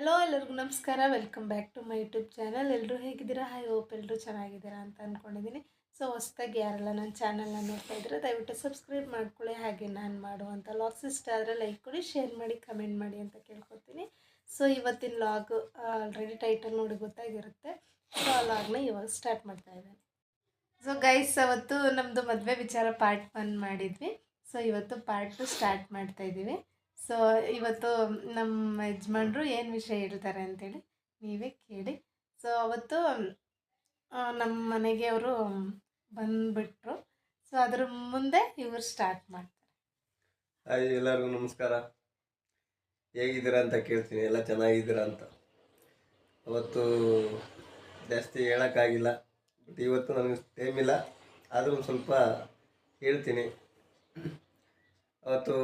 Hello ಎಲ್ಲರಿಗೂ ನಮಸ್ಕಾರ. Welcome back to my YouTube channel ಎಲ್ಲರೂ ಹೇಗಿದ್ದೀರಾ? ಹೈ ಹೋಪ್ ಎಲ್ಲರೂ ಚೆನ್ನಾಗಿದ್ದೀರಾ ಅಂತ ಅಂದ್ಕೊಂಡಿದ್ದೀನಿ ಸೊ ಹೊಸ್ದಾಗಿ ಯಾರೆಲ್ಲ ನನ್ನ ಚಾನಲ್ನ ನೋಡ್ತಾ ಇದ್ರೆ ದಯವಿಟ್ಟು ಸಬ್ಸ್ಕ್ರೈಬ್ ಮಾಡ್ಕೊಳ್ಳಿ. ಹಾಗೆ ನಾನು ಮಾಡುವಂಥ ಲಾಗ್ಸ್ ಇಷ್ಟ ಆದರೆ ಲೈಕ್ ಕೊಡಿ ಶೇರ್ ಮಾಡಿ ಕಮೆಂಟ್ ಮಾಡಿ ಅಂತ ಕೇಳ್ಕೊತೀನಿ. ಸೊ ಇವತ್ತಿನ ಲಾಗ್ ಆಲ್ರೆಡಿ ಟೈಟಲ್ ನೋಡಿ ಗೊತ್ತಾಗಿರುತ್ತೆ. ಸೊ ಆ ಲಾಗ್ನ ಇವಾಗ ಸ್ಟಾರ್ಟ್ ಮಾಡ್ತಾ ಇದ್ದೀನಿ. ಸೊ ಗೈಸ್ ಅವತ್ತು ನಮ್ಮದು ಮದುವೆ ವಿಚಾರ ಪಾರ್ಟ್ ಒನ್ ಮಾಡಿದ್ವಿ. ಸೊ ಇವತ್ತು ಪಾರ್ಟ್ ಟು ಸ್ಟಾರ್ಟ್ ಮಾಡ್ತಾ ಇದ್ದೀವಿ. ಸೊ ಇವತ್ತು ನಮ್ಮ ಯಜಮಾನ್ರು ಏನು ವಿಷಯ ಹೇಳ್ತಾರೆ ಅಂತೇಳಿ ನೀವೇ ಕೇಳಿ. ಸೊ ಅವತ್ತು ನಮ್ಮ ಮನೆಗೆ ಅವರು ಬಂದುಬಿಟ್ರು. ಸೊ ಅದ್ರ ಮುಂದೆ ಇವರು ಸ್ಟಾರ್ಟ್ ಮಾಡ್ತಾರೆ. ಹಾಯ್, ಎಲ್ಲರಿಗೂ ನಮಸ್ಕಾರ. ಹೇಗಿದ್ದೀರಾ ಅಂತ ಕೇಳ್ತೀನಿ. ಎಲ್ಲ ಚೆನ್ನಾಗಿದ್ದೀರಾ ಅಂತ. ಅವತ್ತು ಜಾಸ್ತಿ ಹೇಳೋಕ್ಕಾಗಿಲ್ಲ. ಬಟ್ ಇವತ್ತು ನನಗೆ ಟೈಮ್ ಇಲ್ಲ. ಆದರೂ ಸ್ವಲ್ಪ ಹೇಳ್ತೀನಿ. ಅವತ್ತು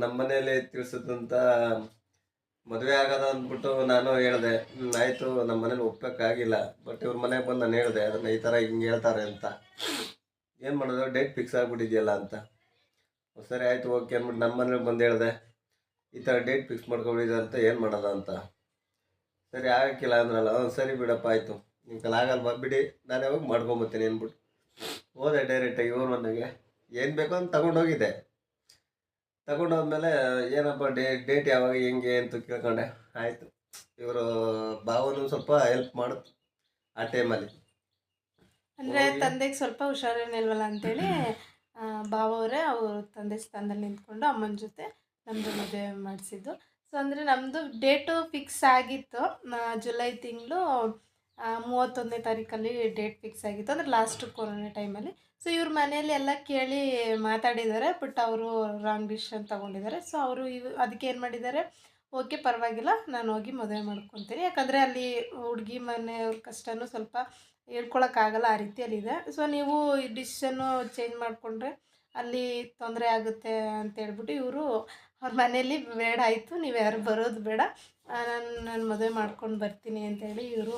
ನಮ್ಮ ಮನೆಯಲ್ಲಿ ತಿಳ್ಸಿದಂತ ಮದುವೆ ಆಗದ ಅಂದ್ಬಿಟ್ಟು ನಾನು ಹೇಳಿದೆ ಆಯಿತು ನಮ್ಮ ಮನೇಲಿ ಒಪ್ಪಕ್ಕಾಗಿಲ್ಲ ಬಟ್ ಇವ್ರ ಮನೆಗೆ ಬಂದು ನಾನು ಹೇಳಿದೆ, ಅದನ್ನು ಈ ಥರ ಹಿಂಗೆ ಹೇಳ್ತಾರೆ ಅಂತ. ಏನು ಮಾಡೋದು ಡೇಟ್ ಫಿಕ್ಸ್ ಆಗಿಬಿಟ್ಟಿದೆಯಲ್ಲ ಅಂತ. ಸರಿ, ಆಯಿತು ಓಕೆ ಅಂದ್ಬಿಟ್ಟು ನಮ್ಮ ಮನೇಲಿ ಬಂದು ಹೇಳಿದೆ, ಈ ಥರ ಡೇಟ್ ಫಿಕ್ಸ್ ಮಾಡ್ಕೊಬಿಟ್ಟಿದೆ ಅಂತ ಏನು ಮಾಡೋದು ಅಂತ. ಸರಿ, ಆಗಕ್ಕಿಲ್ಲ ಅಂದ್ರಲ್ಲ ಹ್ಞೂ ಸರಿ ಬಿಡಪ್ಪ, ಆಯಿತು. ನಿಮ್ಮ ಕೈಲಿ ಆಗಲ್ವಾ? ಬಿಡಿ, ನಾನು ಯಾವಾಗ ಮಾಡ್ಕೊಂಬತ್ತೀನಿ ಅಂದ್ಬಿಟ್ಟು ಹೋದೆ ಡೈರೆಕ್ಟಾಗಿ ಇವ್ರ ಮನೆಗೆ. ಏನು ಬೇಕೋ ಅಂತ ತಗೊಂಡೋಗಿದ್ದೆ. ತಗೊಂಡೋದ್ಮೇಲೆ ಏನಪ್ಪ ಡೇ ಡೇಟ್ ಯಾವಾಗ ಹೆಂಗೆ ಅಂತ ಕೇಳ್ಕೊಂಡೆ. ಆಯಿತು. ಇವರು ಭಾವನು ಸ್ವಲ್ಪ ಹೆಲ್ಪ್ ಮಾಡು ಆ ಟೈಮಲ್ಲಿ ಅಂದರೆ ತಂದೆಗೆ ಸ್ವಲ್ಪ ಹುಷಾರೇನಿಲ್ವಲ್ಲ ಅಂತೇಳಿ ಭಾವ ಅವರೇ ಅವರು ತಂದೆ ಸ್ಥಾನದಲ್ಲಿ ನಿಂತ್ಕೊಂಡು ಅಮ್ಮನ ಜೊತೆ ನಮ್ಮದು ಮದುವೆ ಮಾಡಿಸಿದ್ದು. ಸೊ ಅಂದರೆ ನಮ್ಮದು ಡೇಟು ಫಿಕ್ಸ್ ಆಗಿತ್ತು ಜುಲೈ ತಿಂಗಳು ಮೂವತ್ತೊಂದನೇ ತಾರೀಕಲ್ಲಿ ಡೇಟ್ ಫಿಕ್ಸ್ ಆಗಿತ್ತು. ಅಂದರೆ ಲಾಸ್ಟ್ ಕೊರೋನಾ ಟೈಮಲ್ಲಿ ಸೊ ಇವ್ರ ಮನೆಯಲ್ಲಿ ಎಲ್ಲ ಕೇಳಿ ಮಾತಾಡಿದ್ದಾರೆ ಬಟ್ ಅವರು ರಾಂಗ್ ಡಿಸಿಷನ್ ತೊಗೊಂಡಿದ್ದಾರೆ. ಸೊ ಅವರು ಇವ್, ಅದಕ್ಕೆ ಏನು ಮಾಡಿದ್ದಾರೆ? ಓಕೆ, ಪರವಾಗಿಲ್ಲ, ನಾನು ಹೋಗಿ ಮದುವೆ ಮಾಡ್ಕೊತೀನಿ. ಯಾಕಂದರೆ ಅಲ್ಲಿ ಹುಡುಗಿ ಮನೆಯವ್ರ ಕಷ್ಟನೂ ಸ್ವಲ್ಪ ಹೇಳ್ಕೊಳಕ್ಕಾಗಲ್ಲ, ಆ ರೀತಿಯಲ್ಲಿದೆ. ಸೊ ನೀವು ಈ ಡಿಸಿಷನ್ನು ಚೇಂಜ್ ಮಾಡಿಕೊಂಡ್ರೆ ಅಲ್ಲಿ ತೊಂದರೆ ಆಗುತ್ತೆ ಅಂತ ಹೇಳ್ಬಿಟ್ಟು ಇವರು ಅವ್ರ ಮನೆಯಲ್ಲಿ ಬೇಡ ಆಯಿತು, ನೀವು ಯಾರು ಬರೋದು ಬೇಡ. ನಾನು ನಾನು ಮದುವೆ ಮಾಡ್ಕೊಂಡು ಬರ್ತೀನಿ ಅಂತೇಳಿ ಇವರು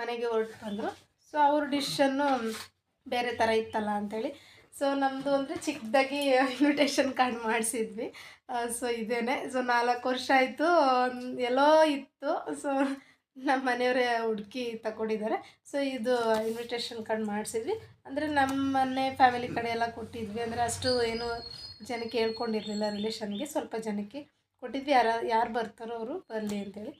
ಮನೆಗೆ ಹೊರಟು ಬಂದರು. ಸೊ ಅವ್ರ ಡಿಶನ್ನು ಬೇರೆ ಥರ ಇತ್ತಲ್ಲ ಅಂಥೇಳಿ ಸೊ ನಮ್ಮದು ಅಂದರೆ ಚಿಕ್ಕದಾಗಿ ಇನ್ವಿಟೇಷನ್ ಕಾರ್ಡ್ ಮಾಡಿಸಿದ್ವಿ. ಸೊ ಇದೇನೆ. ಸೊ ನಾಲ್ಕು ವರ್ಷ ಆಯಿತು ಎಲ್ಲೋ ಇತ್ತು. ಸೊ ನಮ್ಮ ಮನೆಯವರೇ ಹುಡುಕಿ ತಗೊಂಡಿದ್ದಾರೆ ಸೊ ಇದು ಇನ್ವಿಟೇಷನ್ ಕಾರ್ಡ್ ಮಾಡಿಸಿದ್ವಿ. ಅಂದರೆ ನಮ್ಮ ಮನೆ ಫ್ಯಾಮಿಲಿ ಕಡೆ ಎಲ್ಲ ಕೊಟ್ಟಿದ್ವಿ. ಅಂದರೆ ಅಷ್ಟು ಏನು ಜನಕ್ಕೆ ಹೇಳ್ಕೊಂಡಿರಲಿಲ್ಲ ರಿಲೇಷನ್ಗೆ ಸ್ವಲ್ಪ ಜನಕ್ಕೆ ಕೊಟ್ಟಿದ್ವಿ. ಯಾರು ಯಾರು ಬರ್ತಾರೋ ಅವರು ಬರಲಿ ಅಂತೇಳಿ.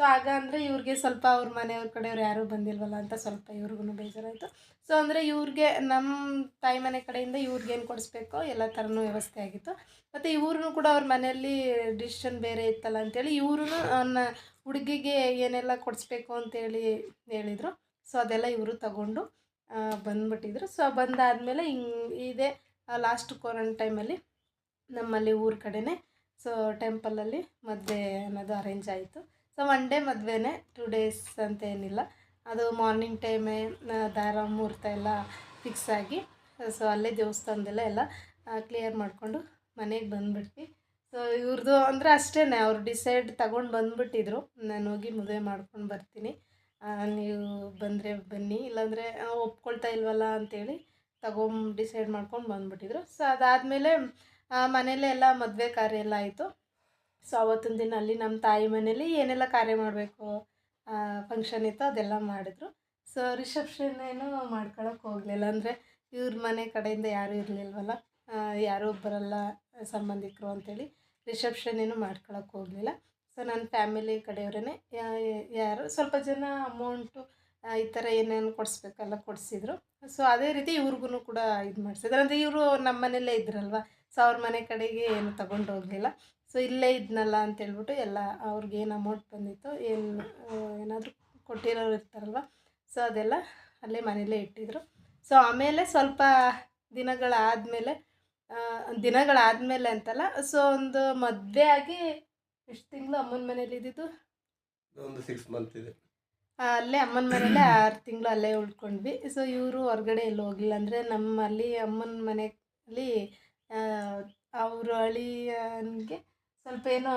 ಸೊ ಆಗ ಅಂದರೆ ಇವ್ರಿಗೆ ಸ್ವಲ್ಪ ಅವ್ರ ಮನೆಯವ್ರ ಕಡೆಯವ್ರು ಯಾರೂ ಬಂದಿಲ್ವಲ್ಲ ಅಂತ ಸ್ವಲ್ಪ ಇವ್ರಿಗೂ ಬೇಜಾರಾಯಿತು. ಸೊ ಅಂದರೆ ಇವ್ರಿಗೆ ನಮ್ಮ ತಾಯಿ ಮನೆ ಕಡೆಯಿಂದ ಇವ್ರಿಗೆ ಏನು ಕೊಡಿಸ್ಬೇಕೋ ಎಲ್ಲ ಥರನೂ ವ್ಯವಸ್ಥೆ ಆಗಿತ್ತು. ಮತ್ತು ಇವ್ರೂ ಕೂಡ ಅವ್ರ ಮನೆಯಲ್ಲಿ ಡಿಸಿಷನ್ ಬೇರೆ ಇತ್ತಲ್ಲ ಅಂತೇಳಿ ಇವ್ರೂ ಹುಡುಗಿಗೆ ಏನೆಲ್ಲ ಕೊಡಿಸ್ಬೇಕು ಅಂತೇಳಿ ಹೇಳಿದರು. ಸೊ ಅದೆಲ್ಲ ಇವರು ತಗೊಂಡು ಬಂದ್ಬಿಟ್ಟಿದ್ರು. ಸೊ ಬಂದಾದಮೇಲೆ ಹಿಂಗೆ ಇದೆ ಲಾಸ್ಟ್ ಕೊರೋನಾ ಟೈಮಲ್ಲಿ ನಮ್ಮಲ್ಲಿ ಊರ ಕಡೆನೇ ಸೊ ಟೆಂಪಲಲ್ಲಿ ಮದುವೆ ಅನ್ನೋದು ಅರೇಂಜ್ ಆಯಿತು. ಸೊ ಒನ್ ಡೇ ಮದುವೆನೇ ಟೂ ಡೇಸ್ ಅಂತ ಏನಿಲ್ಲ ಅದು ಮಾರ್ನಿಂಗ್ ಟೈಮೇ ದಾರ ಮುಹೂರ್ತ ಎಲ್ಲ ಫಿಕ್ಸ್ ಆಗಿ ಸೊ ಅಲ್ಲೇ ದೇವಸ್ಥಾನದಲ್ಲೇ ಎಲ್ಲ ಕ್ಲಿಯರ್ ಮಾಡಿಕೊಂಡು ಮನೆಗೆ ಬಂದುಬಿಟ್ವಿ. ಸೊ ಇವ್ರದ್ದು ಅಂದರೆ ಅಷ್ಟೇ ಅವ್ರು ಡಿಸೈಡ್ ತಗೊಂಡು ಬಂದುಬಿಟ್ಟಿದ್ರು. ನಾನು ಹೋಗಿ ಮದುವೆ ಮಾಡ್ಕೊಂಡು ಬರ್ತೀನಿ. ನೀವು ಬಂದರೆ ಬನ್ನಿ, ಇಲ್ಲಾಂದರೆ ಒಪ್ಕೊಳ್ತಾ ಇಲ್ವಲ್ಲ ಅಂತೇಳಿ ತಗೊಂಡು ಡಿಸೈಡ್ ಮಾಡ್ಕೊಂಡು ಬಂದುಬಿಟ್ಟಿದ್ರು. ಸೊ ಅದಾದಮೇಲೆ ಮನೇಲೆ ಎಲ್ಲ ಮದುವೆ ಕಾರ್ಯ ಎಲ್ಲ ಆಯಿತು. ಸೊ ಅವತ್ತಿನ ದಿನ ಅಲ್ಲಿ ನಮ್ಮ ತಾಯಿ ಮನೇಲಿ ಏನೆಲ್ಲ ಕಾರ್ಯ ಮಾಡಬೇಕು ಫಂಕ್ಷನ್ ಇತ್ತು ಅದೆಲ್ಲ ಮಾಡಿದ್ರು. ಸೊ ರಿಸೆಪ್ಷನ್ ಏನು ಮಾಡ್ಕೊಳಕ್ಕೆ ಹೋಗಲಿಲ್ಲ. ಅಂದರೆ ಇವ್ರ ಮನೆ ಕಡೆಯಿಂದ ಯಾರೂ ಇರಲಿಲ್ವಲ್ಲ ಯಾರೂ ಬರಲ್ಲ ಸಂಬಂಧಿಕರು ಅಂತೇಳಿ ರಿಸೆಪ್ಷನ್ ಏನು ಮಾಡ್ಕೊಳಕ್ಕೆ ಹೋಗಲಿಲ್ಲ. ಸೊ ನನ್ನ ಫ್ಯಾಮಿಲಿ ಕಡೆಯವರೇ ಯಾರು ಸ್ವಲ್ಪ ಜನ ಅಮೌಂಟು ಈ ಥರ ಏನೇನು ಕೊಡಿಸ್ಬೇಕಲ್ಲ ಕೊಡಿಸಿದ್ರು. ಸೊ ಅದೇ ರೀತಿ ಇವ್ರಿಗೂ ಕೂಡ ಇದು ಮಾಡಿಸಿದ್ರು. ಅಂದರೆ ಇವರು ನಮ್ಮ ಮನೆಯಲ್ಲೇ ಇದ್ರಲ್ವ ಸೊ ಅವ್ರ ಮನೆ ಕಡೆಗೆ ಏನು ತಗೊಂಡು ಹೋಗಲಿಲ್ಲ. ಸೊ ಇಲ್ಲೇ ಇದ್ನಲ್ಲ ಅಂತೇಳ್ಬಿಟ್ಟು ಎಲ್ಲ ಅವ್ರಿಗೆ ಏನು ಅಮೌಂಟ್ ಬಂದಿತ್ತು ಏನು ಏನಾದರೂ ಕೊಟ್ಟಿರೋರು ಇರ್ತಾರಲ್ವ? ಸೊ ಅದೆಲ್ಲ ಅಲ್ಲೇ ಮನೇಲೇ ಇಟ್ಟಿದ್ರು. ಸೊ ಆಮೇಲೆ ಸ್ವಲ್ಪ ದಿನಗಳಾದಮೇಲೆ ದಿನಗಳಾದಮೇಲೆ ಅಂತಲ್ಲ ಸೊ ಒಂದು ಮದುವೆ ಆಗಿ ಎಷ್ಟು ತಿಂಗಳು ಅಮ್ಮನ ಮನೇಲಿ ಇದ್ದಿದ್ದು? ಒಂದು ಸಿಕ್ಸ್ ಮಂತ್ ಇದೆ. ಅಲ್ಲೇ ಅಮ್ಮನ ಮನೇಲೆ ಆರು ತಿಂಗಳು ಅಲ್ಲೇ ಉಳ್ಕೊಂಡ್ವಿ. ಸೊ ಇವರು ಹೊರಗಡೆ ಎಲ್ಲೂ ಹೋಗಿಲ್ಲ. ಅಂದರೆ ನಮ್ಮಲ್ಲಿ ಅಮ್ಮನ ಮನೆಯಲ್ಲಿ ಅವರು ಅಳಿಯನಿಗೆ ಸ್ವಲ್ಪ ಏನೋ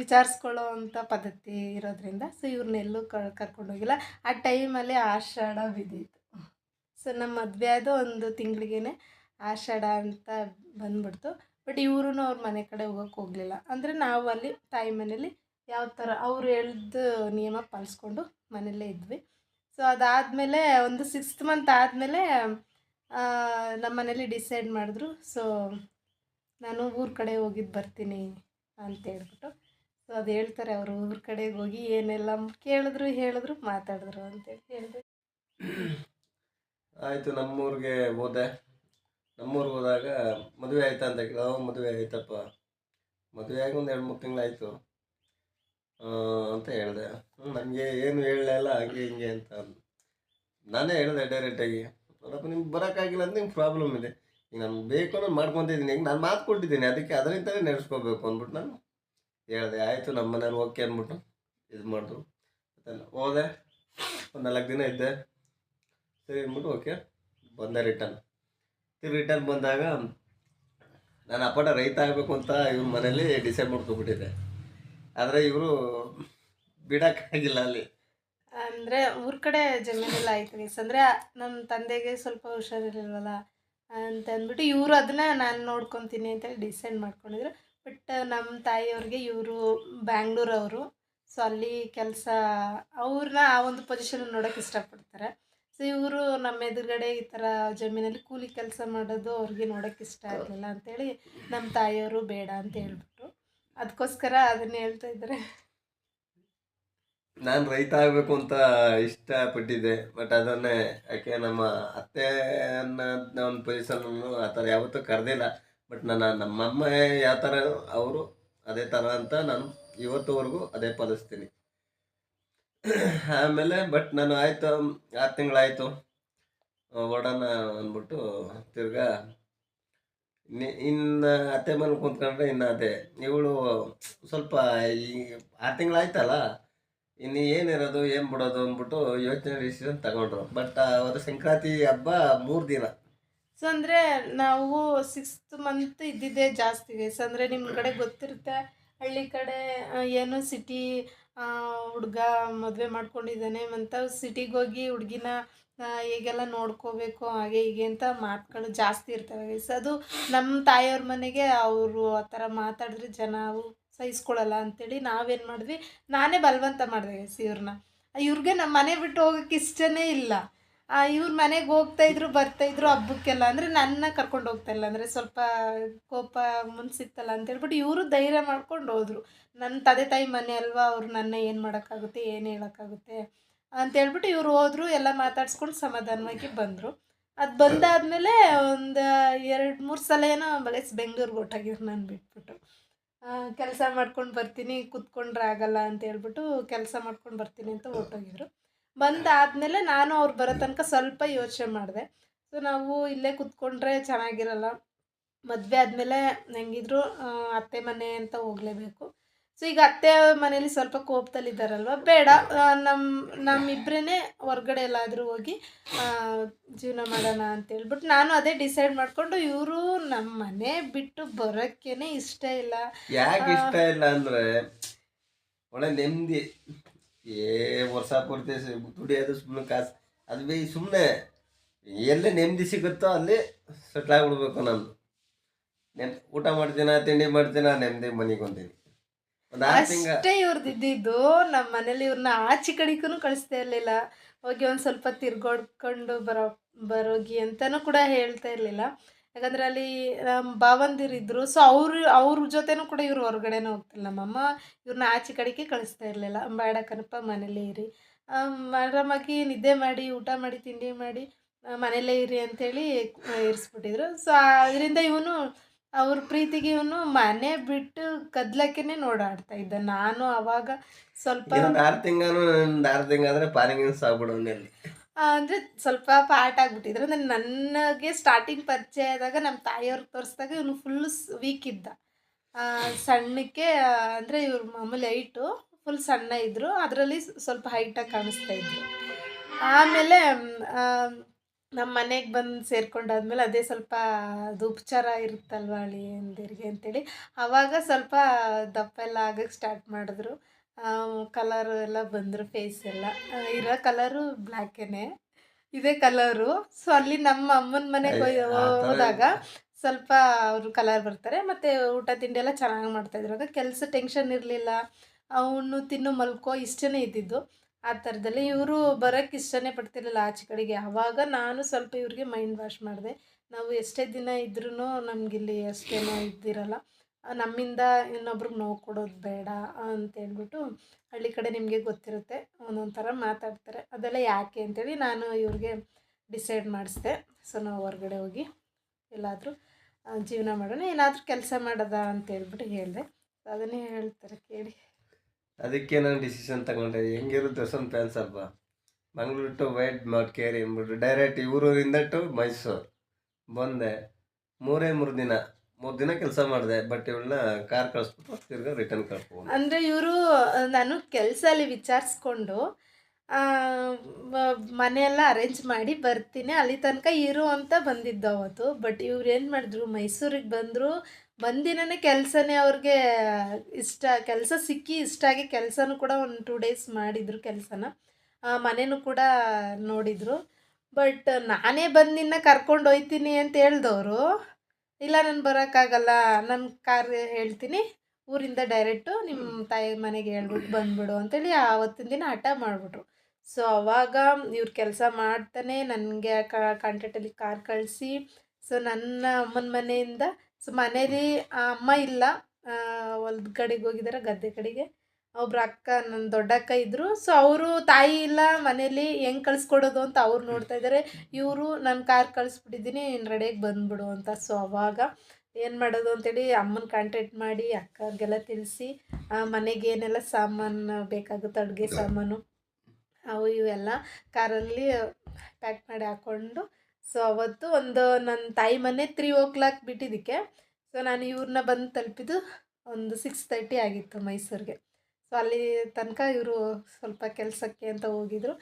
ವಿಚಾರಿಸ್ಕೊಳ್ಳೋ ಅಂಥ ಪದ್ಧತಿ ಇರೋದ್ರಿಂದ ಸೊ ಇವ್ರನ್ನೆಲ್ಲೂ ಕರ್ಕೊಂಡು ಹೋಗಿಲ್ಲ ಆ ಟೈಮಲ್ಲಿ ಆಷಾಢ ಬಿದ್ದಿತ್ತು ಸೊ ನಮ್ಮ ಮದುವೆ ಆದ ಒಂದು ತಿಂಗಳಿಗೆ ಆಷಾಢ ಅಂತ ಬಂದ್ಬಿಡ್ತು. ಬಟ್ ಇವರು ಅವ್ರ ಮನೆ ಕಡೆ ಹೋಗೋಕೆ ಹೋಗಲಿಲ್ಲ. ಅಂದರೆ ನಾವು ಅಲ್ಲಿ ತಾಯಿ ಮನೇಲಿ ಯಾವ ಥರ ಅವ್ರು ಹೇಳಿದ ನಿಯಮ ಪಾಲಿಸ್ಕೊಂಡು ಮನೆಯಲ್ಲೇ ಇದ್ವಿ. ಸೊ ಅದಾದಮೇಲೆ ಒಂದು ಸಿಕ್ಸ್ತ್ ಮಂತ್ ಆದಮೇಲೆ ನಮ್ಮ ಮನೇಲಿ ಡಿಸೈಡ್ ಮಾಡಿದ್ರು. ಸೊ ನಾನು ಊರ ಕಡೆ ಹೋಗಿದ್ದು ಬರ್ತೀನಿ ಅಂತ ಹೇಳ್ಬಿಟ್ಟು. ಸೊ ಅದು ಹೇಳ್ತಾರೆ ಅವರು ಊರ ಕಡೆಗೆ ಹೋಗಿ ಏನೆಲ್ಲ ಕೇಳಿದ್ರು ಹೇಳಿದ್ರು ಮಾತಾಡಿದ್ರು ಅಂತೇಳಿ ಹೇಳಿದೆ ಆಯಿತು ನಮ್ಮೂರಿಗೆ ಹೋದೆ. ನಮ್ಮೂರಿಗೆ ಹೋದಾಗ ಮದುವೆ ಆಯ್ತಾ ಅಂತ ಕೇಳೋ "ಹ್ಞೂ, ಮದುವೆ ಆಯ್ತಪ್ಪ. ಮದುವೆ ಆಗಿ ಒಂದು ಎರಡು ಮೂರು ತಿಂಗಳಾಯಿತು. ಅಂತ ಹೇಳಿದೆ. ನನಗೆ ಏನು ಹೇಳಲೇ ಇಲ್ಲ ಹಂಗೆ ಹಿಂಗೆ ಅಂತ. ಅಂದ್ರು. ನಾನೇ ಹೇಳಿದೆ ಡೈರೆಕ್ಟಾಗಿ ನೋಡಪ್ಪ ನಿಮ್ಗೆ ಬರೋಕ್ಕಾಗಿಲ್ಲ ಅಂತ ನಿಮ್ಗೆ ಪ್ರಾಬ್ಲಮ್ ಇದೆ. ನಾನು ಬೇಕು ಅನ್ನೋದು ಮಾಡ್ಕೊತಿದ್ದೀನಿ ಈಗ ನಾನು ಮಾತು ಕೊಟ್ಟಿದ್ದೀನಿ ಅದಕ್ಕೆ ಅದರಿಂದಲೇ ನಡೆಸ್ಕೋಬೇಕು ಅಂದ್ಬಿಟ್ಟು ನಾನು ಹೇಳಿದೆ. ಆಯಿತು ನಮ್ಮ ಮನೇಲಿ ಓಕೆ ಅಂದ್ಬಿಟ್ಟು ಇದು ಮಾಡಿದ್ರು. ಮತ್ತೆಲ್ಲ ಹೋದೆ. ಒಂದು ನಾಲ್ಕು ದಿನ ಇದ್ದೆ. ಸರಿ ಅಂದ್ಬಿಟ್ಟು ಓಕೆ. ಬಂದೆ ರಿಟರ್ನ್ ತಿರು ರಿಟರ್ನ್ ಬಂದಾಗ ನಾನು ಅಪ್ಪಟ ರೈತ ಆಗಬೇಕು ಅಂತ ಇವ್ರ ಮನೇಲಿ ಡಿಸೈಡ್ ಮಾಡ್ಕೊಬಿಟ್ಟಿದ್ದೆ ಆದರೆ ಇವರು ಬಿಡೋಕ್ಕಾಗಿಲ್ಲ ಅಲ್ಲಿ. ಅಂದರೆ ಊರ ಕಡೆ ಜಮೀನೆಲ್ಲ ಆಯ್ತು ಮೀನ್ಸ್ ಅಂದರೆ ನಮ್ಮ ತಂದೆಗೆ ಸ್ವಲ್ಪ ಹುಷಾರಿರಲಿಲ್ವಲ್ಲ? ಅಂತ ಅಂದ್ಬಿಟ್ಟು ಇವರು ಅದನ್ನ ನಾನು ನೋಡ್ಕೊತೀನಿ ಅಂತೇಳಿ ಡಿಸೈಡ್ ಮಾಡ್ಕೊಂಡಿದ್ರು. ಬಟ್ ನಮ್ಮ ತಾಯಿಯವ್ರಿಗೆ ಇವರು ಬ್ಯಾಂಗ್ಳೂರವರು ಸೊ ಅಲ್ಲಿ ಕೆಲಸ ಅವ್ರನ್ನ ಆ ಒಂದು ಪೊಸಿಷನ್ ನೋಡೋಕೆ ಇಷ್ಟಪಡ್ತಾರೆ. ಸೊ ಇವರು ನಮ್ಮ ಎದುರುಗಡೆ ಈ ಥರ ಜಮೀನಲ್ಲಿ ಕೂಲಿ ಕೆಲಸ ಮಾಡೋದು ಅವ್ರಿಗೆ ನೋಡೋಕೆ ಇಷ್ಟ ಆಗಲಿಲ್ಲ ಅಂತೇಳಿ ನಮ್ಮ ತಾಯಿಯವರು ಬೇಡ ಅಂತ ಹೇಳ್ಬಿಟ್ರು. ಅದಕ್ಕೋಸ್ಕರ ಅದನ್ನ ಹೇಳ್ತಾ ಇದ್ದಾರೆ. ನಾನು ರೈತ ಆಗಬೇಕು ಅಂತ ಇಷ್ಟಪಟ್ಟಿದ್ದೆ ಬಟ್ ಅದನ್ನೇ, ಯಾಕೆ ನಮ್ಮ ಅತ್ತೆ ಅನ್ನೋ ಒಂದು ಪೊಸಿಷನನ್ನು ಆ ಥರ ಯಾವತ್ತೂ ಕರೆದಿಲ್ಲ. ಬಟ್ ನನ್ನ ನಮ್ಮಮ್ಮ ಯಾವ ಥರ, ಅವರು ಅದೇ ಥರ ಅಂತ ನಾನು ಇವತ್ತುವರೆಗೂ ಅದೇ ಪಾಲಿಸ್ತೀನಿ. ಆಮೇಲೆ ಬಟ್ ನಾನು ಆಯಿತು, ಆರು ತಿಂಗಳಾಯಿತು. ಓಡೋಣ ಅಂದ್ಬಿಟ್ಟು ತಿರ್ಗಾ, ಇನ್ನು ಅತ್ತೆ ಮನೆ ಕುಂತ್ಕೊಂಡ್ರೆ ಇನ್ನು ಅದೇ. ಇವಳು ಸ್ವಲ್ಪ ಈ ಆರು ತಿಂಗಳಾಯ್ತಲ್ಲ ಇನ್ನು ಏನಿರೋದು, ಏನು ಬಿಡೋದು ಅಂದ್ಬಿಟ್ಟು ಯೋಚನೆ ಡಿಸಿಷನ್ ತಗೊಂಡ್ರು. ಬಟ್ ಅವರು ಸಂಕ್ರಾಂತಿ ಹಬ್ಬ ಮೂರು ದಿನ. ಸೊ ಅಂದರೆ ನಾವು ಸಿಕ್ಸ್ತ್ ಮಂತ್ ಇದ್ದಿದ್ದೆ ಜಾಸ್ತಿ. ಸೊ ಅಂದರೆ ನಿಮ್ಮ ಕಡೆ ಗೊತ್ತಿರುತ್ತೆ, ಹಳ್ಳಿ ಕಡೆ ಏನು ಸಿಟಿ ಹುಡುಗ ಮದುವೆ ಮಾಡ್ಕೊಂಡಿದ್ದಾನೆ ಅಂತ ಸಿಟಿಗೆ ಹೋಗಿ ಹುಡುಗಿನ ಹೇಗೆಲ್ಲ ನೋಡ್ಕೋಬೇಕು, ಹಾಗೆ ಹೀಗೆ ಅಂತ ಮಾತುಗಳು ಜಾಸ್ತಿ ಇರ್ತವೆ. ಸೊ ಅದು ನಮ್ಮ ತಾಯಿಯವ್ರ ಮನೆಗೆ ಅವರು ಆ ಥರ ಮಾತಾಡಿದ್ರೆ ಜನ ಸಹಿಸ್ಕೊಳ್ಳಲ್ಲ ಅಂಥೇಳಿ ನಾವೇನು ಮಾಡಿದ್ವಿ? ನಾನೇ ಬಲವಂತ ಮಾಡಿದೆ ಇವ್ರನ್ನ. ಇವ್ರಿಗೆ ನಮ್ಮ ಮನೆ ಬಿಟ್ಟು ಹೋಗೋಕ್ಕೆ ಇಷ್ಟನೇ ಇಲ್ಲ. ಇವ್ರ ಮನೆಗೆ ಹೋಗ್ತಾ ಇದ್ರು, ಬರ್ತಾ ಇದ್ರು ಹಬ್ಬಕ್ಕೆಲ್ಲ ಅಂದರೆ ನನ್ನ ಕರ್ಕೊಂಡು ಹೋಗ್ತಾ ಇಲ್ಲ. ಅಂದರೆ ಸ್ವಲ್ಪ ಕೋಪ ಮುನ್ಸಿತ್ತಲ್ಲ ಅಂತ ಹೇಳ್ಬಿಟ್ಟು ಇವರು ಧೈರ್ಯ ಮಾಡ್ಕೊಂಡು ಹೋದರು. ನನ್ನ ತಂದೆ ತಾಯಿ ಮನೆ ಅಲ್ವಾ? ಅವ್ರು ನನ್ನ ಏನು ಮಾಡೋಕ್ಕಾಗುತ್ತೆ, ಏನು ಹೇಳೋಕ್ಕಾಗುತ್ತೆ ಅಂತ ಹೇಳ್ಬಿಟ್ಟು ಇವ್ರು ಹೋದ್ರು, ಎಲ್ಲ ಮಾತಾಡ್ಸ್ಕೊಂಡು ಸಮಾಧಾನವಾಗಿ ಬಂದರು. ಅದು ಬಂದಾದಮೇಲೆ ಒಂದು ಎರಡು, ಮೂರು ಸಲ ಏನೋ ಬಗಸ್ ಬೆಂಗಳೂರಿಗೆ ಹೊರ್ಟೋಗಿದ್ರು ನಾನು ಬಿಟ್ಬಿಟ್ಟು. ಕೆಲಸ ಮಾಡ್ಕೊಂಡು ಬರ್ತೀನಿ, ಕುತ್ಕೊಂಡ್ರೆ ಆಗಲ್ಲ ಅಂತ ಹೇಳ್ಬಿಟ್ಟು ಕೆಲಸ ಮಾಡ್ಕೊಂಡು ಬರ್ತೀನಿ ಅಂತ ಹೊರ್ಟೋಗಿದ್ರು. ಬಂದಾದಮೇಲೆ ನಾನು ಅವ್ರು ಬರೋ ತನಕ ಸ್ವಲ್ಪ ಯೋಚನೆ ಮಾಡಿದೆ. ಸೊ ನಾವು ಇಲ್ಲೇ ಕುತ್ಕೊಂಡ್ರೆ ಚೆನ್ನಾಗಿರಲ್ಲ. ಮದುವೆ ಆದಮೇಲೆ ಹೆಂಗಿದ್ರು ಅತ್ತೆ ಮನೆ ಅಂತ ಹೋಗಲೇಬೇಕು. ಸೊ ಈಗ ಅತ್ತೆ ಮನೇಲಿ ಸ್ವಲ್ಪ ಕೋಪದಲ್ಲಿದ್ದಾರಲ್ವ? ಬೇಡ. ನಮ್ಮ ನಮ್ಮಿಬ್ಬರೇ ಹೊರ್ಗಡೆ ಎಲ್ಲಾದರೂ ಹೋಗಿ ಜೀವನ ಮಾಡೋಣ ಅಂತ ಹೇಳ್ಬಿಟ್ಟು ನಾನು ಅದೇ ಡಿಸೈಡ್ ಮಾಡಿಕೊಂಡು ಇವರು ನಮ್ಮ ಮನೆ ಬಿಟ್ಟು ಬರೋಕ್ಕೇನೆ ಇಷ್ಟ ಇಲ್ಲ. ಯಾಕೆ ಇಷ್ಟ ಇಲ್ಲ ಅಂದರೆ ಒಳ್ಳೆ ನೆಮ್ಮದಿ. ಏ ವರ್ಷ ಪೂರ್ತಿ ದುಡಿಯೋದು ಸುಮ್ಮನೆ ಕಾಸು. ಅದು ಬಿ ಸುಮ್ಮನೆ ಎಲ್ಲಿ ನೆಮ್ಮದಿ ಸಿಗುತ್ತೋ ಅಲ್ಲಿ ಸೆಟ್ಲ್ ಆಗಿಬಿಡ್ಬೇಕು ನಾನು ನೆಮ್ ಊಟ ಮಾಡ್ತೀನ ತಿಂಡಿ ಮಾಡ್ತೀನ ನೆಮ್ಮದಿ ಮನೆಗೆ ಹೊಂತೀನಿ ಅಷ್ಟೇ ಇವ್ರದ್ದು ಇದ್ದಿದ್ದು ನಮ್ಮ ಮನೇಲಿ ಇವ್ರನ್ನ ಆಚೆ ಕಡೆಗೂ ಕಳಿಸ್ತಾ ಇರಲಿಲ್ಲ. ಹೋಗಿ ಒಂದು ಸ್ವಲ್ಪ ತಿರ್ಗಾಡ್ಕೊಂಡು ಬರೋ ಬರೋಗಿ ಅಂತಲೂ ಕೂಡ ಹೇಳ್ತಾ ಇರಲಿಲ್ಲ. ಯಾಕಂದ್ರೆ ಅಲ್ಲಿ ನಮ್ಮ ಭಾವಂದಿರಿದ್ರು ಸೊ ಅವರು, ಅವ್ರ ಜೊತೆನೂ ಕೂಡ ಇವ್ರು ಹೊರಗಡೆನೂ ಹೋಗ್ತಿಲ್ಲ. ನಮ್ಮಮ್ಮ ಇವ್ರನ್ನ ಆಚೆ ಕಡೆಗೆ ಕಳಿಸ್ತಾ ಇರಲಿಲ್ಲ. ಬೇಡ ಕಣಪ್ಪ ಮನೇಲೇ ಇರಿ. ಆರಾಮಾಗಿ ನಿದ್ದೆ ಮಾಡಿ, ಊಟ ಮಾಡಿ, ತಿಂಡಿ ಮಾಡಿ ಮನೇಲೇ ಇರಿ ಅಂತೇಳಿ ಇರಿಸ್ಬಿಟ್ಟಿದ್ರು. ಸೊ ಅದರಿಂದ ಇವನು ಅವ್ರ ಪ್ರೀತಿಗೆ ಇವನು ಮನೆ ಬಿಟ್ಟು ಕದ್ಲಕ್ಕೇನೆ ನೋಡಾಡ್ತಾ ಇದ್ದ. ನಾನು ಅವಾಗ ಸ್ವಲ್ಪ ಇನ್ನೊಂದು ಆರು ತಿಂಗಳು ಆರು ತಿಂಗಾದ್ರೆ ಪಾನಿಗಿನ ಸಾಗ್ಬಿಡೋನಲ್ಲಿ ಆ, ಅಂದ್ರೆ ಸ್ವಲ್ಪ ಪಾರ್ಟ್ ಆಗ್ಬಿಟ್ಟಿದ್ರು. ಅಂದ್ರೆ ನನಗೆ ಸ್ಟಾರ್ಟಿಂಗ್ ಪರಿಚಯ ಆದಾಗ ನಮ್ಮ ತಾಯಿಯವ್ರು ತೋರಿಸಿದಾಗ ಇವನು ಫುಲ್ ವೀಕ್ ಇದ್ದ. ಆ, ಸಣ್ಣಕ್ಕೆ ಆ, ಅಂದ್ರೆ ಇವ್ರ ಮಾಮೂಲಿ ಹೈಟು ಫುಲ್ ಸಣ್ಣ ಇದ್ದರು ಅದರಲ್ಲಿ ಸ್ವಲ್ಪ ಹೈಟಾಗಿ ಕಾಣಿಸ್ತಾ ಇದ್ರು. ಆಮೇಲೆ ನಮ್ಮ ಮನೆಗೆ ಬಂದು ಸೇರ್ಕೊಂಡಾದ್ಮೇಲೆ ಅದೇ ಸ್ವಲ್ಪ ಅದು ಉಪಚಾರ ಇರುತ್ತಲ್ವ ಅಳಿಯಂದಿರಿಗೆ ಅಂತೇಳಿ ಆವಾಗ ಸ್ವಲ್ಪ ದಪ್ಪ ಎಲ್ಲ ಆಗಕ್ಕೆ ಸ್ಟಾರ್ಟ್ ಮಾಡಿದ್ರು ಕಲರ್ ಎಲ್ಲ ಬಂದರು ಫೇಸ್ ಎಲ್ಲ. ಇರೋ ಕಲರು ಬ್ಲ್ಯಾಕೇನೆ ಇದೇ ಕಲರು ಸೊ ಅಲ್ಲಿ ನಮ್ಮ ಅಮ್ಮನ ಮನೆಗೆ ಹೋದಾಗ ಸ್ವಲ್ಪ ಅವರು ಕಲರ್ ಬರ್ತಾರೆ ಮತ್ತು ಊಟ ತಿಂಡಿ ಎಲ್ಲ ಚೆನ್ನಾಗಿ ಮಾಡ್ತಾಯಿದ್ರು ಆಗ ಕೆಲಸ ಟೆನ್ಷನ್ ಇರಲಿಲ್ಲ. ಅವನು ತಿನ್ನು ಮಲ್ಕೋ ಇಷ್ಟನೇ ಇದ್ದಿದ್ದು. ಆ ಥರದಲ್ಲಿ ಇವರು ಬರೋಕ್ಕೆ ಇಷ್ಟನೇ ಪಡ್ತಿರಲಿಲ್ಲ ಆಚೆ ಕಡೆಗೆ. ಆವಾಗ ನಾನು ಸ್ವಲ್ಪ ಇವ್ರಿಗೆ ಮೈಂಡ್ ವಾಶ್ ಮಾಡಿದೆ. ನಾವು ಎಷ್ಟೇ ದಿನ ಇದ್ರೂ ನಮಗಿಲ್ಲಿ ಅಷ್ಟೇನೋ ಇದ್ದಿರಲ್ಲ. ನಮ್ಮಿಂದ ಇನ್ನೊಬ್ರಿಗೆ ನೋವು ಕೊಡೋದು ಬೇಡ ಅಂತೇಳ್ಬಿಟ್ಟು ಹಳ್ಳಿ ಕಡೆ ನಿಮಗೆ ಗೊತ್ತಿರುತ್ತೆ, ಒಂದೊಂದು ಥರ ಮಾತಾಡ್ತಾರೆ. ಅದೆಲ್ಲ ಯಾಕೆ ಅಂತೇಳಿ ನಾನು ಇವ್ರಿಗೆ ಡಿಸೈಡ್ ಮಾಡಿಸ್ದೆ. ಸೊ ನಾವು ಹೊರಗಡೆ ಹೋಗಿ ಎಲ್ಲಾದರೂ ಜೀವನ ಮಾಡೋಣ. ಏನಾದರೂ ಕೆಲಸ ಮಾಡೋದಾ ಅಂತೇಳ್ಬಿಟ್ಟು ಹೇಳಿದೆ. ಅದನ್ನೇ ಹೇಳ್ತಾರೆ ಕೇಳಿ. ಅದಕ್ಕೆ ನಾನು ಡಿಸಿಷನ್ ತಗೊಂಡೆ. ಹೆಂಗಿರುತ್ತೆ ಸ್ವಲ್ಪ ಫ್ಯಾನ್ಸ್ ಅಲ್ವಾ ಮಂಗಳೂರು ಟು ವೈಟ್ ಮೌಟ್ ಕೇರಿ ಅಂದ್ಬಿಟ್ಟು ಡೈರೆಕ್ಟ್ ಇವರೂರಿಂದ ಟು ಮೈಸೂರು. ಬಂದೆ. ಮೂರೇ ಮೂರು ದಿನ. ಮೂರು ದಿನ ಕೆಲಸ ಮಾಡಿದೆ ಬಟ್ ಇವಳನ್ನ ಕಾರ್ ಕಳಿಸ್ಬಿಟ್ಟು ತಿರ್ಗಾ ರಿಟರ್ನ್ ಕಳ್ಸ್ಕೊಂಡು. ಅಂದರೆ ಇವರು, ನಾನು ಕೆಲಸ ಅಲ್ಲಿ ವಿಚಾರಿಸ್ಕೊಂಡು ಮನೆಯೆಲ್ಲ ಅರೇಂಜ್ ಮಾಡಿ ಬರ್ತೀನಿ. ಅಲ್ಲಿ ತನಕ ಇರು ಅಂತ ಬಂದಿದ್ದು ಅವತ್ತು. ಬಟ್ ಇವ್ರು ಏನು ಮಾಡಿದ್ರು, ಮೈಸೂರಿಗೆ ಬಂದರು ಬಂದಿನೇ ಕೆಲಸನೇ ಅವ್ರಿಗೆ ಇಷ್ಟ, ಕೆಲಸ ಸಿಕ್ಕಿ ಇಷ್ಟ ಆಗಿ ಕೆಲಸನೂ ಕೂಡ ಒಂದು ಟೂ ಡೇಸ್ ಮಾಡಿದರು ಕೆಲಸನ. ಮನೇನೂ ಕೂಡ ನೋಡಿದರು. ಬಟ್ ನಾನೇ ಬಂದು ನಿನ್ನ ಕರ್ಕೊಂಡು ಹೋಯ್ತೀನಿ ಅಂತ ಹೇಳ್ದವರು, ಇಲ್ಲ ನಾನು ಬರೋಕ್ಕಾಗಲ್ಲ ನನ್ನ ಕಾರ್ ಹೇಳ್ತೀನಿ, ಊರಿಂದ ಡೈರೆಕ್ಟು ನಿಮ್ಮ ತಾಯಿ ಮನೆಗೆ ಹೇಳ್ಬಿಟ್ಟು ಬಂದುಬಿಡು ಅಂತೇಳಿ ಆವತ್ತಿನ ದಿನ ಹಠ ಮಾಡಿಬಿಟ್ರು. ಸೊ ಅವಾಗ ಇವ್ರು ಕೆಲಸ ಮಾಡ್ತಾನೆ, ನನಗೆ ಕಾಂಟ್ಯಾಕ್ಟಲ್ಲಿ ಕಾರ್ ಕಳಿಸಿ ಸೊ ನನ್ನ ಅಮ್ಮನ ಮನೆಯಿಂದ ಸೊ ಮನೇಲಿ ಅಮ್ಮ ಇಲ್ಲ. ಹೊಲ್ದ ಕಡೆಗೆ ಹೋಗಿದ್ದಾರೆ ಗದ್ದೆ ಕಡೆಗೆ. ಒಬ್ರು ಅಕ್ಕ ನನ್ನ ದೊಡ್ಡ ಅಕ್ಕ ಇದ್ದರು ಸೊ ಅವರು ತಾಯಿ ಇಲ್ಲ ಮನೇಲಿ, ಹೆಂಗೆ ಕಳಿಸ್ಕೊಡೋದು ಅಂತ ಅವ್ರು ನೋಡ್ತಾ ಇದ್ದಾರೆ ಇವರು ನನ್ನ ಕಾರ್ ಕಳಿಸ್ಬಿಟ್ಟಿದ್ದೀನಿ ನೀನು ರೆಡಿಯಾಗಿ ಬಂದ್ಬಿಡು ಅಂತ. ಸೊ ಅವಾಗ ಏನು ಮಾಡೋದು ಅಂತೇಳಿ ಅಮ್ಮನ ಕಾಂಟ್ಯಾಕ್ಟ್ ಮಾಡಿ, ಅಕ್ಕಗೆಲ್ಲ ತಿಳಿಸಿ ಮನೆಗೆ ಏನೆಲ್ಲ ಸಾಮಾನು ಬೇಕಾಗುತ್ತೆ ಅಡುಗೆ ಸಾಮಾನು, ಅವು ಇವೆಲ್ಲ, ಕಾರಲ್ಲಿ ಪ್ಯಾಕ್ ಮಾಡಿ ಹಾಕ್ಕೊಂಡು ಸೊ ಅವತ್ತು ಒಂದು ನನ್ನ ತಾಯಿ ಮನೆ ತ್ರೀ ಓ ಕ್ಲಾಕ್ ಬಿಟ್ಟಿದ್ದಕ್ಕೆ. ಸೊ ನಾನು ಇವ್ರನ್ನ ಬಂದು ತಲುಪಿದ್ದು ಒಂದು ಸಿಕ್ಸ್ ತರ್ಟಿ ಆಗಿತ್ತು ಮೈಸೂರಿಗೆ. ಸೊ ಅಲ್ಲಿ ತನಕ ಇವರು ಸ್ವಲ್ಪ ಕೆಲಸಕ್ಕೆ ಅಂತ ಹೋಗಿದ್ರು.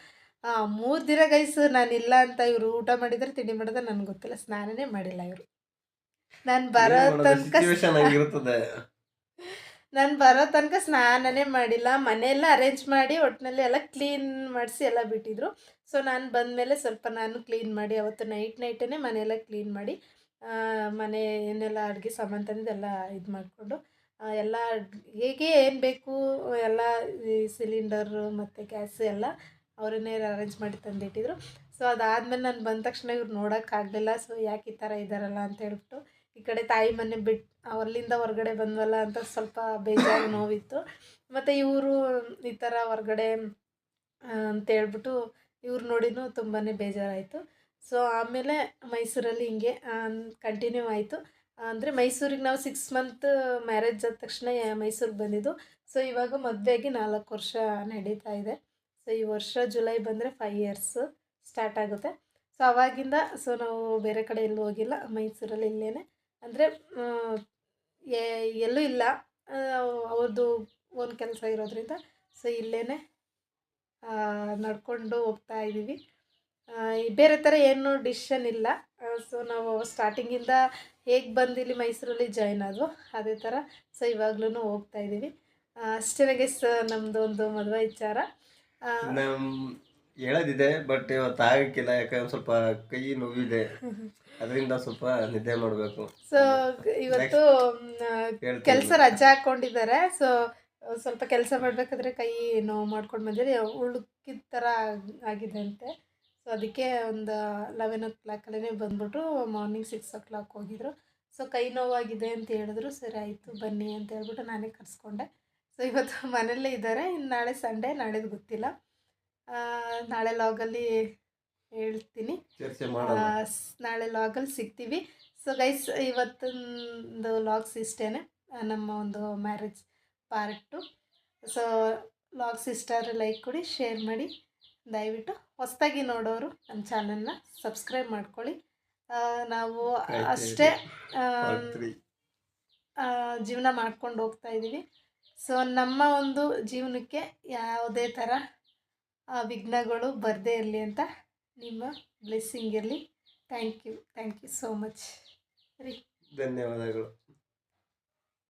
ಮೂರು ದಿನ ಗೈಸು ನಾನಿಲ್ಲ ಅಂತ ಇವರು ಊಟ ಮಾಡಿದ್ರೆ ತಿಂಡಿ ಮಾಡಿದ್ರೆ ನನಗೆ ಗೊತ್ತಿಲ್ಲ. ಸ್ನಾನನೇ ಮಾಡಿಲ್ಲ ಇವರು. ನಾನು ಬರೋ ತನಕ ನಾನು ಬರೋ ತನಕ ಸ್ನಾನನೇ ಮಾಡಿಲ್ಲ. ಮನೆಯೆಲ್ಲ ಅರೇಂಜ್ ಮಾಡಿ ಒಟ್ಟಿನಲ್ಲಿ ಎಲ್ಲ ಕ್ಲೀನ್ ಮಾಡಿಸಿ ಎಲ್ಲ ಬಿಟ್ಟಿದ್ರು. ಸೊ ನಾನು ಬಂದಮೇಲೆ ಸ್ವಲ್ಪ ನಾನು ಕ್ಲೀನ್ ಮಾಡಿ ಅವತ್ತು ನೈಟ್ ನೈಟೇ ಮನೆಯೆಲ್ಲ ಕ್ಲೀನ್ ಮಾಡಿ ಮನೆ ಏನೆಲ್ಲ ಅಡುಗೆ ಸಾಮಾನು ತಂದಿದ್ದೆಲ್ಲ ಇದು ಮಾಡಿಕೊಂಡು ಎಲ್ಲ ಹೇಗೆ ಏನು ಬೇಕು ಎಲ್ಲ ಈ ಸಿಲಿಂಡರು ಮತ್ತು ಗ್ಯಾಸ್ ಎಲ್ಲ ಅವರನ್ನೇ ಅರೇಂಜ್ ಮಾಡಿ ತಂದಿಟ್ಟಿದ್ರು. ಸೊ ಅದಾದಮೇಲೆ ನಾನು ಬಂದ ತಕ್ಷಣ ಇವ್ರು ನೋಡೋಕ್ಕಾಗಲಿಲ್ಲ ಸೊ ಯಾಕೆ ಈ ಥರ ಇದ್ದಾರಲ್ಲ ಅಂತ ಹೇಳ್ಬಿಟ್ಟು ಈ ಕಡೆ ತಾಯಿ ಮನೆ ಬಿಟ್ಟು ಅಲ್ಲಿಂದ ಹೊರಗಡೆ ಬಂದ್ವಲ್ಲ ಅಂತ ಸ್ವಲ್ಪ ಬೇಜಾರು ನೋವಿತ್ತು. ಮತ್ತು ಇವರು ಈ ಥರ ಹೊರಗಡೆ ಅಂತೇಳ್ಬಿಟ್ಟು ಇವ್ರು ನೋಡಿನೂ ತುಂಬಾ ಬೇಜಾರಾಯಿತು. ಸೊ ಆಮೇಲೆ ಮೈಸೂರಲ್ಲಿ ಹಿಂಗೆ ಕಂಟಿನ್ಯೂ ಆಯಿತು. ಅಂದರೆ ಮೈಸೂರಿಗೆ ನಾವು ಸಿಕ್ಸ್ ಮಂತ್ ಮ್ಯಾರೇಜ್ ಆದ ತಕ್ಷಣ ಮೈಸೂರಿಗೆ ಬಂದಿದ್ದು. ಸೊ ಇವಾಗ ಮದುವೆಗೆ ನಾಲ್ಕು ವರ್ಷ ನಡೀತಾ ಇದೆ. ಸೊ ಈ ವರ್ಷ ಜುಲೈ ಬಂದರೆ ಫೈವ್ ಇಯರ್ಸ್ ಸ್ಟಾರ್ಟ್ ಆಗುತ್ತೆ. ಸೊ ಅವಾಗಿಂದ ಸೊ ನಾವು ಬೇರೆ ಕಡೆ ಎಲ್ಲೂ ಹೋಗಿಲ್ಲ. ಮೈಸೂರಲ್ಲಿ ಇಲ್ಲೇ ಅಂದರೆ ಎಲ್ಲೂ ಇಲ್ಲ. ಅವ್ರದ್ದು ಒಂದು ಕೆಲಸ ಇರೋದ್ರಿಂದ. ಸೊ ಇಲ್ಲೇ ನಡ್ಕೊಂಡು ಹೋಗ್ತಾ ಇದ್ದೀವಿ ಬೇರೆ ಥರ ಏನು ಡಿಸಿಷನ್ ಇಲ್ಲ. ಸೊ ನಾವು ಸ್ಟಾರ್ಟಿಂಗಿಂದ ಹೇಗೆ ಬಂದು ಇಲ್ಲಿ ಮೈಸೂರಲ್ಲಿ ಜಾಯ್ನ್ ಆದವು ಅದೇ ಥರ ಸೊ ಇವಾಗ್ಲೂ ಹೋಗ್ತಾ ಇದ್ದೀವಿ ಅಷ್ಟೇ ಸರ್ ನಮ್ಮದು ಒಂದು ಮದುವೆ ವಿಚಾರ. ಹೇಳೋದಿದೆ ಬಟ್ ಇವತ್ತು ಆಗಕ್ಕಿಲ್ಲ ಯಾಕಂದ್ರೆ ಸ್ವಲ್ಪ ಕೈ ನೋವಿದೆ. ಅದರಿಂದ ಸ್ವಲ್ಪ ನಿದ್ದೆ ಮಾಡಬೇಕು. ಸೊ ಇವತ್ತು ಕೆಲಸ ರಜೆ ಹಾಕ್ಕೊಂಡಿದ್ದಾರೆ ಸೊ ಸ್ವಲ್ಪ ಕೆಲಸ ಮಾಡಬೇಕಾದ್ರೆ ಕೈ ನೋವು ಮಾಡ್ಕೊಂಡು ಬಂದಿರಿ ಉಳುಕಿದ ಥರ ಆಗಿದೆ ಅಂತೆ. ಸೊ ಅದಕ್ಕೆ ಒಂದು ಲೆವೆನ್ ಓ ಕ್ಲಾಕಲ್ಲೇ ಬಂದ್ಬಿಟ್ಟು ಮಾರ್ನಿಂಗ್ ಸಿಕ್ಸ್ ಓ ಕ್ಲಾಕ್ ಹೋಗಿದ್ರು. ಸೊ ಕೈ ನೋವಾಗಿದೆ ಅಂತ ಹೇಳಿದ್ರು ಸರಿ ಆಯಿತು ಬನ್ನಿ ಅಂತ ಹೇಳ್ಬಿಟ್ಟು ನಾನೇ ಕರೆಸ್ಕೊಂಡೆ. ಸೊ ಇವತ್ತು ಮನೆಯಲ್ಲೇ ಇದ್ದಾರೆ ಇನ್ನು ನಾಳೆ ಸಂಡೇ ನಾಳೆದು ಗೊತ್ತಿಲ್ಲ. ನಾಳೆ ಲಾಗಲ್ಲಿ ಹೇಳ್ತೀನಿ. ನಾಳೆ ಲಾಗಲ್ಲಿ ಸಿಗ್ತೀವಿ. ಸೊ ಗೈಸ್ ಇವತ್ತೊಂದು ಲಾಗ್ಸ್ ಇಷ್ಟೇ ನಮ್ಮ ಒಂದು marriage part so vlog sister like ಕೊಡಿ ಶೇರ್ ಮಾಡಿ. ದಯವಿಟ್ಟು ಹೊಸದಾಗಿ ನೋಡೋರು ನಮ್ಮ ಚಾನಲ್ನ ಸಬ್ಸ್ಕ್ರೈಬ್ ಮಾಡ್ಕೊಳ್ಳಿ. ನಾವು ಅಷ್ಟೇ ಜೀವನ ಮಾಡ್ಕೊಂಡು ಹೋಗ್ತಾ ಇದ್ದೀವಿ. ಸೊ ನಮ್ಮ ಒಂದು ಜೀವನಕ್ಕೆ ಯಾವುದೇ ಥರ ವಿಘ್ನಗಳು ಬರದೇ ಇರಲಿ ಅಂತ ನಿಮ್ಮ ಬ್ಲೆಸ್ಸಿಂಗ್ ಇರಲಿ. Thank you thank you so much ರೀ. ಧನ್ಯವಾದಗಳು.